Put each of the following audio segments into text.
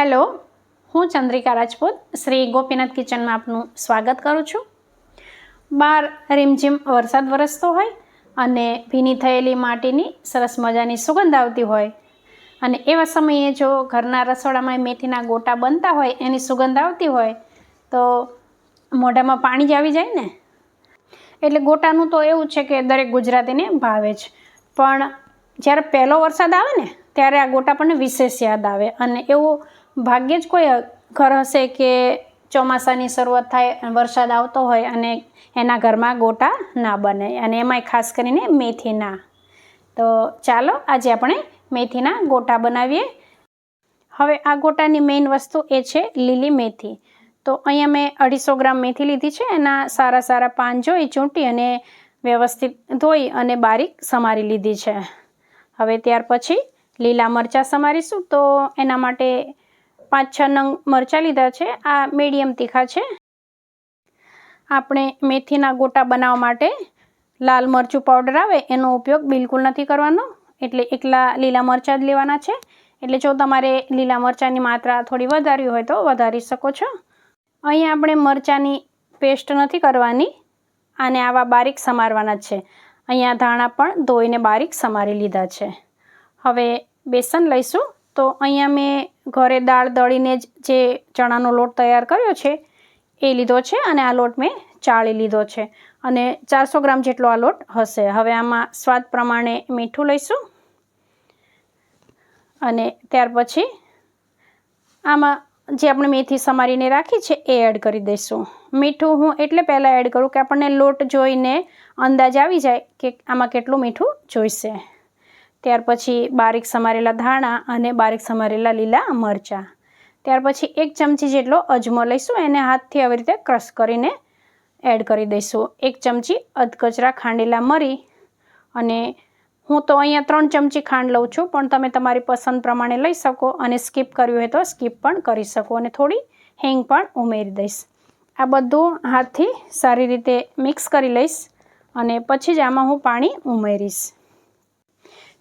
Hello, હું ચંદ્રિકા રાજપૂત, શ્રી ગોપીનાથ કિચનમાં આપનું સ્વાગત કરું છું. બહાર રીમઝીમ વરસાદ વરસતો હોય અને ભીની થયેલી માટીની સરસ મજાની સુગંધ આવતી હોય અને એવા સમયે જો ઘરના રસોડામાં મેથીના ગોટા બનતા હોય, એની સુગંધ આવતી હોય, તો મોઢામાં પાણી જ આવી જાય ને? એટલે ગોટાનું તો એવું છે કે દરેક ગુજરાતીને ભાવે જ. પણ જ્યારે પહેલો વરસાદ આવે ને, ત્યારે આ ગોટા પણ વિશેષ યાદ આવે અને એવું ભાગ્યે જ કોઈ ઘર હશે કે ચોમાસાની શરૂઆત થાય, વરસાદ આવતો હોય અને એના ઘરમાં ગોટા ના બને અને એમાંય ખાસ કરીને મેથીના. તો ચાલો આજે આપણે મેથીના ગોટા બનાવીએ. હવે આ ગોટાની મેઇન વસ્તુ એ છે લીલી મેથી. તો અહીંયા મેં અઢીસો ગ્રામ મેથી લીધી છે, એના સારા સારા પાન જોઈ, ચૂંટી અને વ્યવસ્થિત ધોઈ અને બારીક સમારી લીધી છે. હવે ત્યાર પછી લીલા મરચાં સમારીશું, તો એના માટે પાંચ છ નંગ મરચાં લીધા છે. આ મીડિયમ તીખા છે. આપણે મેથીના ગોટા બનાવવા માટે લાલ મરચું પાવડર આવે, એનો ઉપયોગ બિલકુલ નથી કરવાનો. એટલે એકલા લીલા મરચાં જ લેવાના છે. એટલે જો તમારે લીલા મરચાંની માત્રા થોડી વધારવી હોય તો વધારી શકો છો. અહીંયા આપણે મરચાંની પેસ્ટ નથી કરવાની. આને આવા બારીક સમારવાના છે. અહીંયા ધાણા પણ ધોઈને બારીક સમારી લીધા છે. હવે બેસન લઈશું. તો અહીંયા મેં ઘરે દાળ દળીને જ ચણાનો લોટ તૈયાર કર્યો છે, એ લીધો છે અને આ લોટ મેં ચાળી લીધો છે. અને ચારસો ગ્રામ જેટલો આ લોટ હશે. હવે આમાં સ્વાદ પ્રમાણે મીઠું લઈશું. અને ત્યાર પછી આમાં જે આપણે મેથી સમારીને રાખી છે, એ એડ કરી દઈશું. મીઠું હું એટલે પહેલાં એડ કરું કે આપણને લોટ જોઈને અંદાજ આવી જાય કે આમાં કેટલું મીઠું જોઈશે. ત્યાર પછી બારીક સમારેલા ધાણા અને બારીક સમારેલા લીલા મરચાં. ત્યાર પછી એક ચમચી જેટલો અજમો લઈશું, એને હાથથી આવી રીતે ક્રશ કરીને એડ કરી દઈશું. એક ચમચી અધકચરા ખાંડેલા મરી અને હું તો અહીંયા ત્રણ ચમચી ખાંડ લઉં છું, પણ તમે તમારી પસંદ પ્રમાણે લઈ શકો અને સ્કીપ કરવી હોય તો સ્કીપ પણ કરી શકો અને થોડી હિંગ પણ ઉમેરી દઈશ. આ બધું હાથથી સારી રીતે મિક્સ કરી લઈશ અને પછી જ આમાં હું પાણી ઉમેરીશ.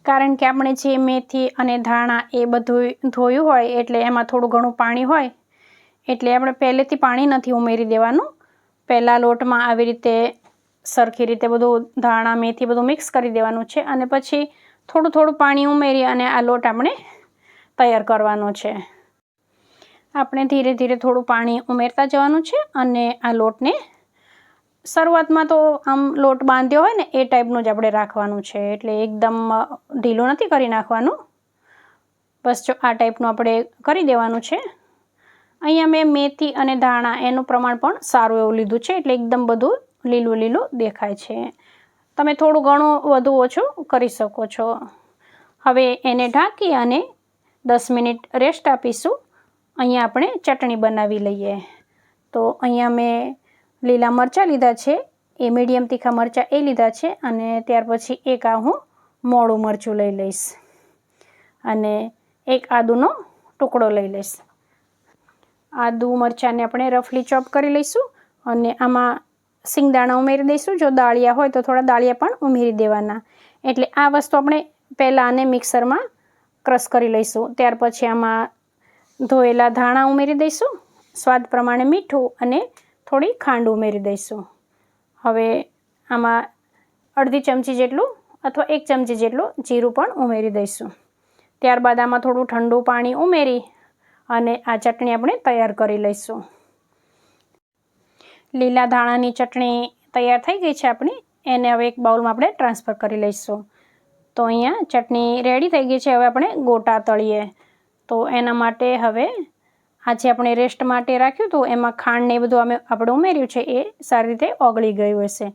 કારણ કે આપણે જે મેથી અને ધાણા એ બધું ધોયું હોય એટલે એમાં થોડું ઘણું પાણી હોય, એટલે આપણે પહેલેથી પાણી નથી ઉમેરી દેવાનું. પહેલાં લોટમાં આવી રીતે સરખી રીતે બધું ધાણા, મેથી બધું મિક્સ કરી દેવાનું છે અને પછી થોડું થોડું પાણી ઉમેરી અને આ લોટ આપણે તૈયાર કરવાનો છે. આપણે ધીરે ધીરે થોડું પાણી ઉમેરતા જવાનું છે અને આ લોટને શરૂઆતમાં તો આમ લોટ બાંધ્યો હોય ને, એ ટાઈપનું જ આપણે રાખવાનું છે. એટલે એકદમ ઢીલું નથી કરી નાખવાનું. બસ જો આ ટાઈપનું આપણે કરી દેવાનું છે. અહીંયા મેં મેથી અને ધાણા એનું પ્રમાણ પણ સારું એવું લીધું છે. એટલે એકદમ બધું લીલું લીલું દેખાય છે. તમે થોડું ઘણું વધુ ઓછું કરી શકો છો. હવે એને ઢાંકી અને દસ મિનિટ રેસ્ટ આપીશું. અહીંયા આપણે ચટણી બનાવી લઈએ. તો અહીંયા મેં લીલા મરચાં લીધા છે, એ મીડિયમ તીખા મરચાં એ લીધા છે અને ત્યાર પછી એક આ હું મોડું મરચું લઈ લઈશ અને એક આદુનો ટુકડો લઈ લઈશ. આદુ મરચાંને આપણે રફલી ચોપ કરી લઈશું અને આમાં સિંગદાણા ઉમેરી દઈશું. જો દાળિયા હોય તો થોડા દાળિયા પણ ઉમેરી દેવાના. એટલે આ વસ્તુ આપણે પહેલાં આને મિક્સરમાં ક્રશ કરી લઈશું. ત્યાર પછી આમાં ધોયેલા ધાણા ઉમેરી દઈશું. સ્વાદ પ્રમાણે મીઠું અને થોડી ખાંડ ઉમેરી દઈશું. હવે આમાં અડધી ચમચી જેટલું અથવા એક ચમચી જેટલું જીરું પણ ઉમેરી દઈશું. ત્યારબાદ આમાં થોડું ઠંડુ પાણી ઉમેરી અને આ ચટણી આપણે તૈયાર કરી લઈશું. લીલા ધાણાની ચટણી તૈયાર થઈ ગઈ છે આપણી. એને હવે એક બાઉલમાં આપણે ટ્રાન્સફર કરી લઈશું. તો અહીંયા ચટણી રેડી થઈ ગઈ છે. હવે આપણે ગોટા તળીએ. તો એના માટે હવે આજે આપણે રેસ્ટ માટે રાખ્યું હતું એમાં ખાંડ ને એ બધું અમે આપણે ઉમેર્યું છે, એ સારી રીતે ઓગળી ગયું હશે.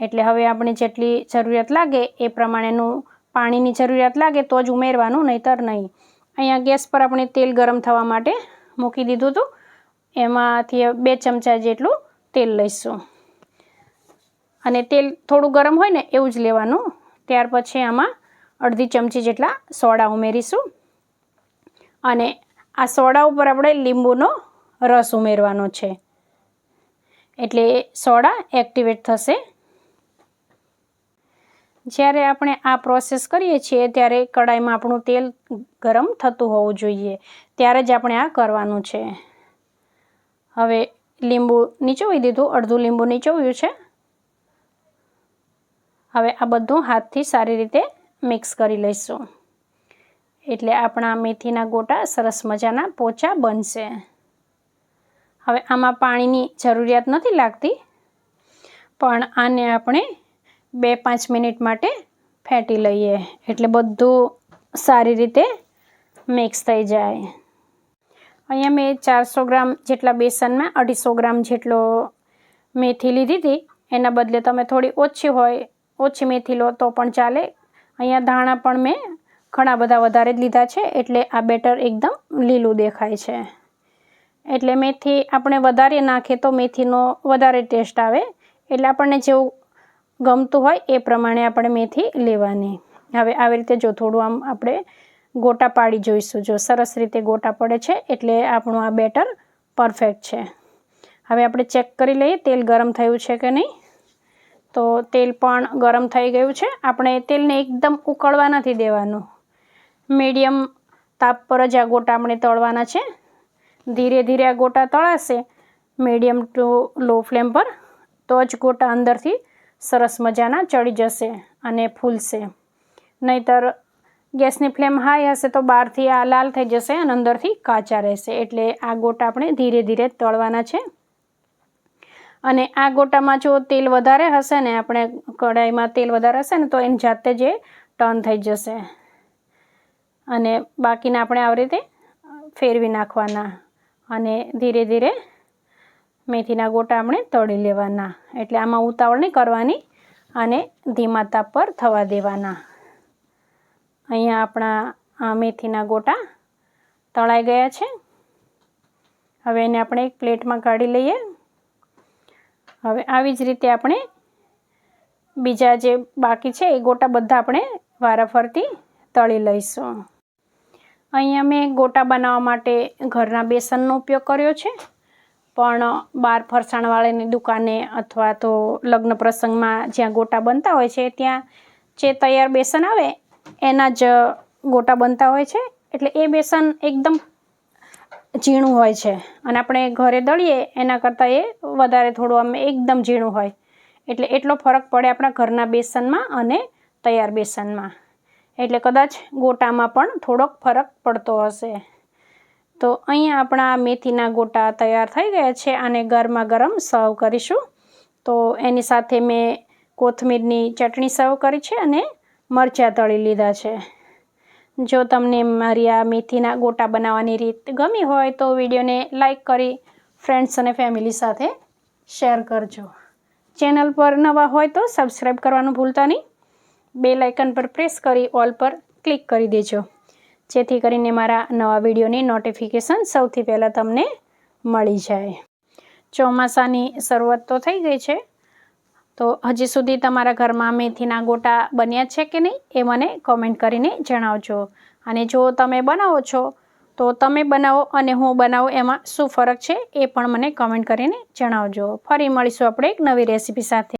એટલે હવે આપણે જેટલી જરૂરિયાત લાગે એ પ્રમાણેનું પાણીની જરૂરિયાત લાગે તો જ ઉમેરવાનું, નહીંતર નહીં. અહીંયા ગેસ પર આપણે તેલ ગરમ થવા માટે મૂકી દીધું હતું. એમાંથી બે ચમચા જેટલું તેલ લઈશું. અને તેલ થોડું ગરમ હોય ને એવું જ લેવાનું. ત્યાર પછી આમાં અડધી ચમચી જેટલા સોડા ઉમેરીશું. અને આ સોડા ઉપર આપણે લીંબુનો રસ ઉમેરવાનો છે. એટલે સોડા એક્ટિવેટ થશે. જ્યારે આપણે આ પ્રોસેસ કરીએ છીએ, ત્યારે કડાઈમાં આપણું તેલ ગરમ થતું હોવું જોઈએ. ત્યારે જ આપણે આ કરવાનું છે. હવે લીંબુ નીચોવી દીધું, અડધું લીંબુ નીચોવ્યું છે. હવે આ બધું હાથથી સારી રીતે મિક્સ કરી લઈશું. એટલે આપણા મેથીના ગોટા સરસ મજાના પોચા બનશે. હવે આમાં પાણીની જરૂરિયાત નથી લાગતી, પણ આને આપણે બે પાંચ મિનિટ માટે ફેંટી લઈએ, એટલે બધું સારી રીતે મિક્સ થઈ જાય. અહીંયા મેં ચારસો ગ્રામ જેટલા બેસનમાં અઢીસો ગ્રામ જેટલો મેથી લીધી હતી, એના બદલે તમે થોડી ઓછી હોય, ઓછી મેથી લો તો પણ ચાલે. અહીંયા ધાણા પણ મેં ઘણા બધા વધારે જ લીધા છે, એટલે આ બેટર એકદમ લીલું દેખાય છે. એટલે મેથી આપણે વધારે નાખીએ તો મેથીનો વધારે ટેસ્ટ આવે. એટલે આપણને જેવું ગમતું હોય એ પ્રમાણે આપણે મેથી લેવાની. હવે આવી રીતે જો થોડું આમ આપણે ગોટા પાડી જોઈશું. જો સરસ રીતે ગોટા પડે છે, એટલે આપણું આ બેટર પરફેક્ટ છે. હવે આપણે ચેક કરી લઈએ, તેલ ગરમ થયું છે કે નહીં? તો તેલ પણ ગરમ થઈ ગયું છે. આપણે તેલને એકદમ ઉકળવા નથી દેવાનું. મીડિયમ તાપ પર જ આ ગોટા આપણે તળવાના છે. ધીરે ધીરે આ ગોટા તળાશે, મીડિયમ ટુ લો ફ્લેમ પર, તો જ ગોટા અંદરથી સરસ મજાના ચડી જશે અને ફૂલશે. નહીતર ગેસની ફ્લેમ હાઈ હશે તો બહારથી આ લાલ થઈ જશે અને અંદરથી કાચા રહેશે. એટલે આ ગોટા આપણે ધીરે ધીરે તળવાના છે. અને આ ગોટામાં જો તેલ વધારે હશે ને, આપણે કઢાઈમાં તેલ વધારે હશે ને, તો એની જાતે જ ટર્ન થઈ જશે. અને બાકીના આપણે આવી રીતે ફેરવી નાખવાના અને ધીરે ધીરે મેથીના ગોટા આપણે તળી લેવાના. એટલે આમાં ઉતાવળ નહીં કરવાની અને ધીમા તાપ પર થવા દેવાના. અહીંયા આપણા મેથીના ગોટા તળાઈ ગયા છે. હવે એને આપણે એક પ્લેટમાં કાઢી લઈએ. હવે આવી જ રીતે આપણે બીજા જે બાકી છે એ ગોટા બધા આપણે વારાફરતી તળી લઈશું. અહીંયા મેં ગોટા બનાવવા માટે ઘરના બેસનનો ઉપયોગ કર્યો છે. પણ બાર ફરસાણવાળાની દુકાને અથવા તો લગ્ન પ્રસંગમાં જ્યાં ગોટા બનતા હોય છે, ત્યાં જે તૈયાર બેસન આવે, એના જ ગોટા બનતા હોય છે. એટલે એ બેસન એકદમ ઝીણું હોય છે. અને આપણે ઘરે દળીએ, એના કરતાં એ વધારે થોડું આમ એકદમ ઝીણું હોય. એટલે એટલો ફરક પડે આપણા ઘરના બેસનમાં અને તૈયાર બેસનમાં. એટલે કદાચ ગોટામાં પણ થોડોક ફરક પડતો હશે. તો અહીંયા આપણા મેથીના ગોટા તૈયાર થઈ ગયા છે અને ગરમા ગરમ સર્વ કરીશું. તો એની સાથે મેં કોથમીરની ચટણી સર્વ કરી છે અને મરચાં તળી લીધા છે. જો તમને મારી આ મેથીના ગોટા બનાવવાની રીત ગમી હોય તો વિડીયોને લાઈક કરી ફ્રેન્ડ્સ અને ફેમિલી સાથે શેર કરજો. ચેનલ પર નવા હોય તો સબસ્ક્રાઈબ કરવાનું ભૂલતા નહીં. બે લાઇકન પર પ્રેસ કરી ઓલ પર ક્લિક કરી દેજો. જેથી કરીને મારા નવા વિડીયોની નોટિફિકેશન સૌથી પહેલાં તમને મળી જાય. ચોમાસાની શરૂઆત તો થઈ ગઈ છે. તો હજી સુધી તમારા ઘરમાં મેથીના ગોટા બન્યા છે કે નહીં એ મને કોમેન્ટ કરીને જણાવજો. અને જો તમે બનાવો છો, તો તમે બનાવો અને હું બનાવું એમાં શું ફરક છે એ પણ મને કોમેન્ટ કરીને જણાવજો. ફરી મળીશું આપણે એક નવી રેસીપી સાથે.